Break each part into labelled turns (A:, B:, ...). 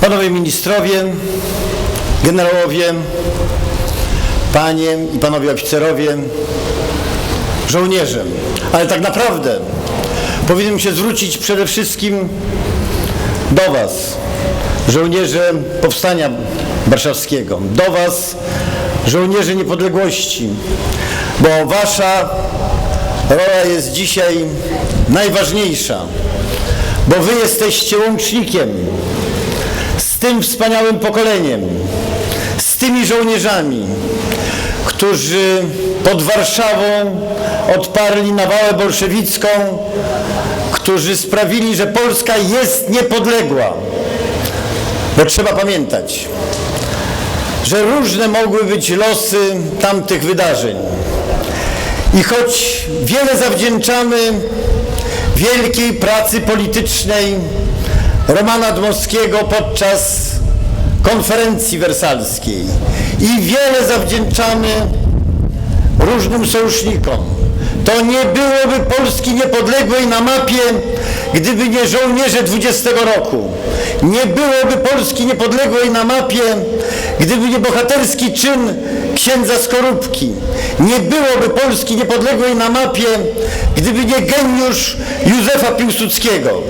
A: Panowie ministrowie, generałowie, panie i panowie oficerowie, żołnierze, ale tak naprawdę powinienem się zwrócić przede wszystkim do Was, żołnierze Powstania Warszawskiego, do Was, żołnierze niepodległości, bo Wasza rola jest dzisiaj najważniejsza, bo Wy jesteście łącznikiem z tym wspaniałym pokoleniem, z tymi żołnierzami, którzy pod Warszawą odparli nawałę bolszewicką, którzy sprawili, że Polska jest niepodległa. Bo trzeba pamiętać, że różne mogły być losy tamtych wydarzeń. I choć wiele zawdzięczamy wielkiej pracy politycznej Romana Dmowskiego podczas konferencji wersalskiej i wiele zawdzięczamy różnym sojusznikom, to nie byłoby Polski niepodległej na mapie, gdyby nie żołnierze 20 roku. Nie byłoby Polski niepodległej na mapie, gdyby nie bohaterski czyn księdza Skorupki. Nie byłoby Polski niepodległej na mapie, gdyby nie geniusz Józefa Piłsudskiego.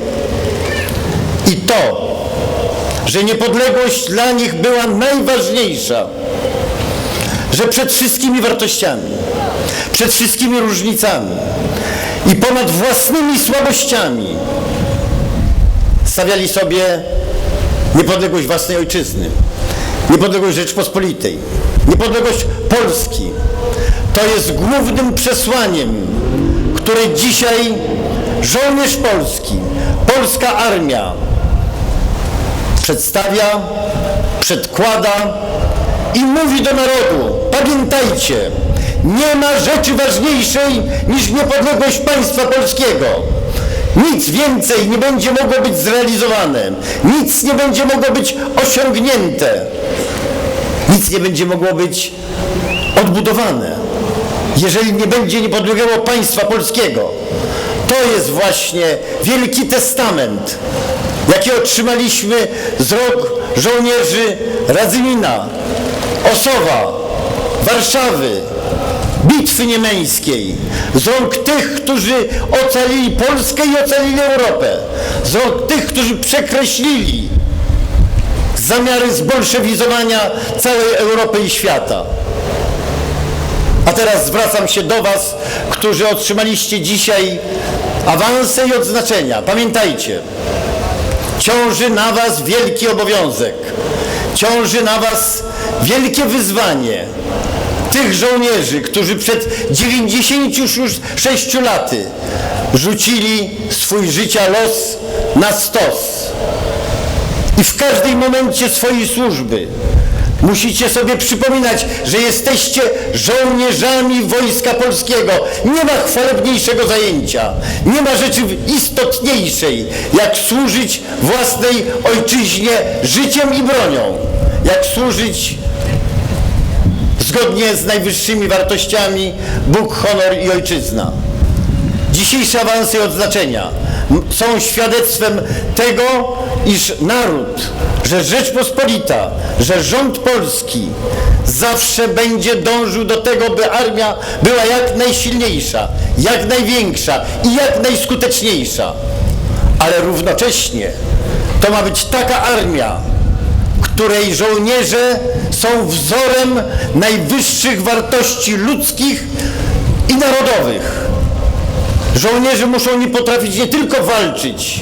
A: I to, że niepodległość dla nich była najważniejsza, że przed wszystkimi wartościami, przed wszystkimi różnicami i ponad własnymi słabościami stawiali sobie niepodległość własnej ojczyzny, niepodległość Rzeczpospolitej, niepodległość Polski. To jest głównym przesłaniem, które dzisiaj żołnierz polski, polska armia przedstawia, przedkłada i mówi do narodu, pamiętajcie, nie ma rzeczy ważniejszej niż niepodległość państwa polskiego. Nic więcej nie będzie mogło być zrealizowane, nic nie będzie mogło być osiągnięte, nic nie będzie mogło być odbudowane, jeżeli nie będzie niepodległego państwa polskiego. To jest właśnie wielki testament, jaki otrzymaliśmy z rąk żołnierzy Radzymina, Osowa, Warszawy, Bitwy Niemeńskiej, z rąk tych, którzy ocalili Polskę i ocalili Europę, z rąk tych, którzy przekreślili zamiary zbolszewizowania całej Europy i świata. A teraz zwracam się do Was, którzy otrzymaliście dzisiaj awanse i odznaczenia. Pamiętajcie, ciąży na Was wielki obowiązek, ciąży na Was wielkie wyzwanie tych żołnierzy, którzy przed 96 laty rzucili swój życia los na stos. I w każdym momencie swojej służby musicie sobie przypominać, że jesteście żołnierzami Wojska Polskiego. Nie ma chwalebniejszego zajęcia, nie ma rzeczy istotniejszej, jak służyć własnej ojczyźnie życiem i bronią, jak służyć zgodnie z najwyższymi wartościami Bóg, honor i ojczyzna. Dzisiejsze awanse i odznaczenia są świadectwem tego, iż naród, że Rzeczpospolita, że rząd polski zawsze będzie dążył do tego, by armia była jak najsilniejsza, jak największa i jak najskuteczniejsza. Ale równocześnie to ma być taka armia, której żołnierze są wzorem najwyższych wartości ludzkich i narodowych. Żołnierze muszą nie potrafić nie tylko walczyć,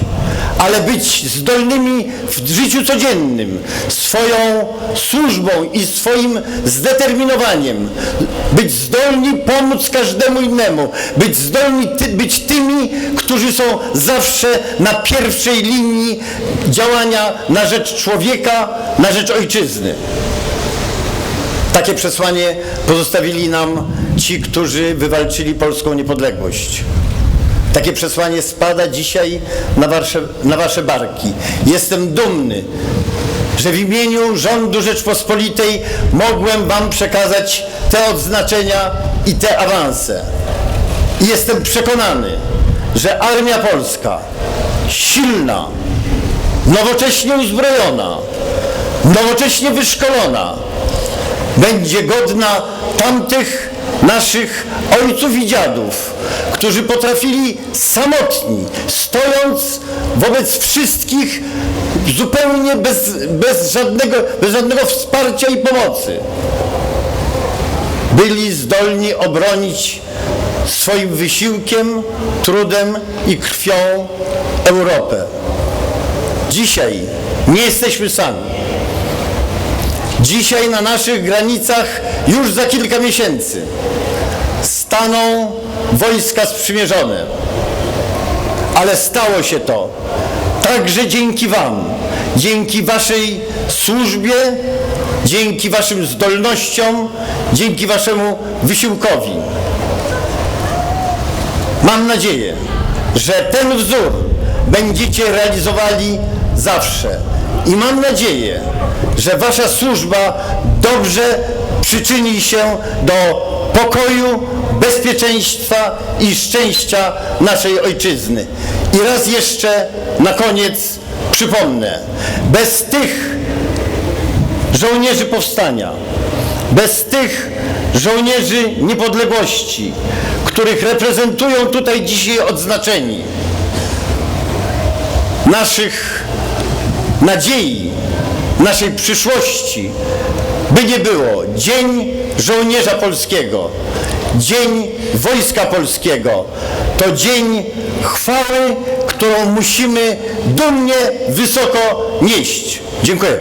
A: ale być zdolnymi w życiu codziennym, swoją służbą i swoim zdeterminowaniem, być zdolni pomóc każdemu innemu, być zdolni ty, być tymi, którzy są zawsze na pierwszej linii działania na rzecz człowieka, na rzecz ojczyzny. Takie przesłanie pozostawili nam ci, którzy wywalczyli polską niepodległość. Takie przesłanie spada dzisiaj na wasze, na wasze barki. Jestem dumny, że w imieniu rządu Rzeczpospolitej mogłem wam przekazać te odznaczenia i te awanse. I jestem przekonany, że Armia Polska, silna, nowocześnie uzbrojona, nowocześnie wyszkolona, będzie godna tamtych naszych ojców i dziadów, którzy potrafili samotni, stojąc wobec wszystkich zupełnie bez, bez, żadnego, bez żadnego wsparcia i pomocy, byli zdolni obronić swoim wysiłkiem, trudem i krwią Europę. Dzisiaj nie jesteśmy sami. Dzisiaj na naszych granicach już za kilka miesięcy staną wojska sprzymierzone. Ale stało się to także dzięki Wam, dzięki Waszej służbie, dzięki Waszym zdolnościom, dzięki Waszemu wysiłkowi. Mam nadzieję, że ten wzór będziecie realizowali zawsze. I mam nadzieję, że Wasza służba dobrze przyczyni się do pokoju, bezpieczeństwa i szczęścia naszej ojczyzny. I raz jeszcze na koniec przypomnę, bez tych żołnierzy powstania, bez tych żołnierzy niepodległości, których reprezentują tutaj dzisiaj odznaczeni, naszych nadziei, naszej przyszłości, by nie było Dzień Żołnierza Polskiego, Dzień Wojska Polskiego, to dzień chwały, którą musimy dumnie, wysoko nieść. Dziękuję.